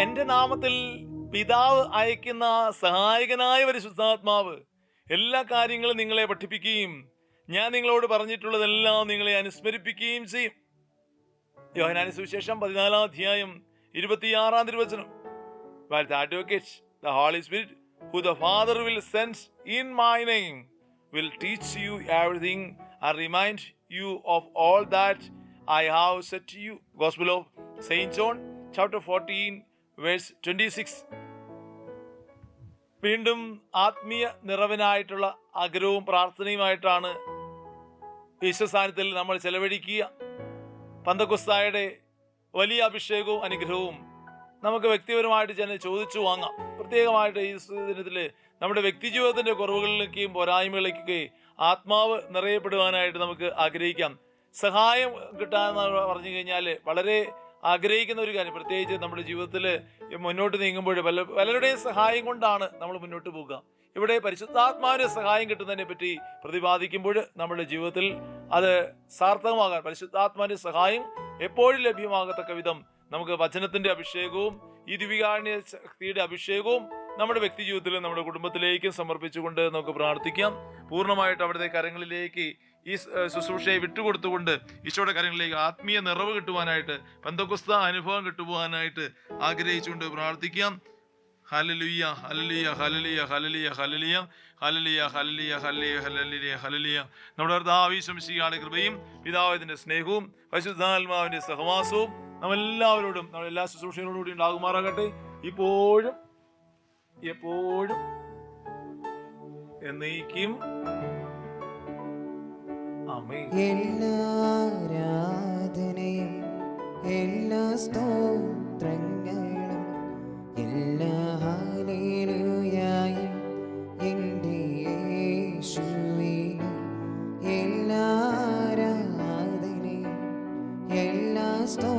എന്റെ നാമത്തിൽ പിതാവ് അയക്കുന്ന സഹായകനായ ഒരു ശുദ്ധാത്മാവ് എല്ലാ കാര്യങ്ങളും നിങ്ങളെ പഠിപ്പിക്കുകയും ഞാൻ നിങ്ങളോട് പറഞ്ഞിട്ടുള്ളതെല്ലാം നിങ്ങളെ അനുസ്മരിപ്പിക്കുകയും ചെയ്യും. യോഹനാനി സുവിശേഷം പതിനാലാം അധ്യായം ഇരുപത്തിയാറാം തിരുവചനം. Advocate John chapter fourteen 14, verse 26. വീണ്ടും ആത്മീയ നിറവിനായിട്ടുള്ള ആഗ്രഹവും പ്രാർത്ഥനയുമായിട്ടാണ് ഈശ്വസാന്നിധ്യത്തിൽ നമ്മൾ ചെലവഴിക്കുക. പന്തകുസ്തായുടെ വലിയ അഭിഷേകവും അനുഗ്രഹവും നമുക്ക് വ്യക്തിപരമായിട്ട് ചെന്ന് ചോദിച്ചു വാങ്ങാം. പ്രത്യേകമായിട്ട് ഈ ദിനത്തിൽ നമ്മുടെ വ്യക്തിജീവിതത്തിന്റെ കുറവുകളിലേക്കും പോരായ്മകളിലേക്കൊക്കെ ആത്മാവ് നിറയപ്പെടുവാനായിട്ട് നമുക്ക് ആഗ്രഹിക്കാം. സഹായം കിട്ടാന്ന് പറഞ്ഞു കഴിഞ്ഞാൽ വളരെ ആഗ്രഹിക്കുന്ന ഒരു കാര്യം പ്രത്യേകിച്ച് നമ്മുടെ ജീവിതത്തിൽ മുന്നോട്ട് നീങ്ങുമ്പോൾ പല പലരുടെയും സഹായം കൊണ്ടാണ് നമ്മൾ മുന്നോട്ട് പോകുക ഇവിടെ പരിശുദ്ധാത്മാവിന് സഹായം കിട്ടുന്നതിനെ പറ്റി പ്രതിപാദിക്കുമ്പോൾ നമ്മുടെ ജീവിതത്തിൽ അത് സാർത്ഥകമാകാൻ പരിശുദ്ധാത്മാവിന്റെ സഹായം എപ്പോഴും ലഭ്യമാകത്തക്ക വിധം നമുക്ക് വചനത്തിന്റെ അഭിഷേകവും ഈ ദിവികാരുണ്യ ശക്തിയുടെ അഭിഷേകവും നമ്മുടെ വ്യക്തി ജീവിതത്തിലും നമ്മുടെ കുടുംബത്തിലേക്കും സമർപ്പിച്ചുകൊണ്ട് നമുക്ക് പ്രാർത്ഥിക്കാം. പൂർണമായിട്ട് അവിടുത്തെ കരങ്ങളിലേക്ക് ഈ ശുശ്രൂഷയെ വിട്ടുകൊടുത്തുകൊണ്ട് ഈശോയുടെ കാര്യങ്ങളിലേക്ക് ആത്മീയ നിറവ് കിട്ടുവാനായിട്ട് പന്തക്കുസ്ത അനുഭവം കിട്ടുവാനായിട്ട് ആഗ്രഹിച്ചുകൊണ്ട് പ്രാർത്ഥിക്കാം. ഹലലുയ്യ ഹലലിയ ഹലലിയ ഹലലിയ ഹലലിയ ഹലലിയ ഹലലിയ ഹലലിയ ഹലലിയ ഹലലിയ നമ്മുടെ കർത്താവിശംശിയാണ് കൃപയും പിതാവിന്റെ സ്നേഹവും പരിശുദ്ധാത്മാവിന്റെ സഹവാസവും നമ്മളെല്ലാവരോടും നമ്മുടെ എല്ലാ ശുശ്രൂഷകളോടും കൂടി ഉണ്ടാകുമാറാകട്ടെ. ഇപ്പോഴും എപ്പോഴും എന്നേക്കും എല്ലാ ആരാധനയും എല്ലാ സ്തോത്രങ്ങളും എല്ലാ ഹാലേലുയായും എന്റെ യേശുവിന് എല്ലാ ആരാധനയും എല്ലാ സ്തോ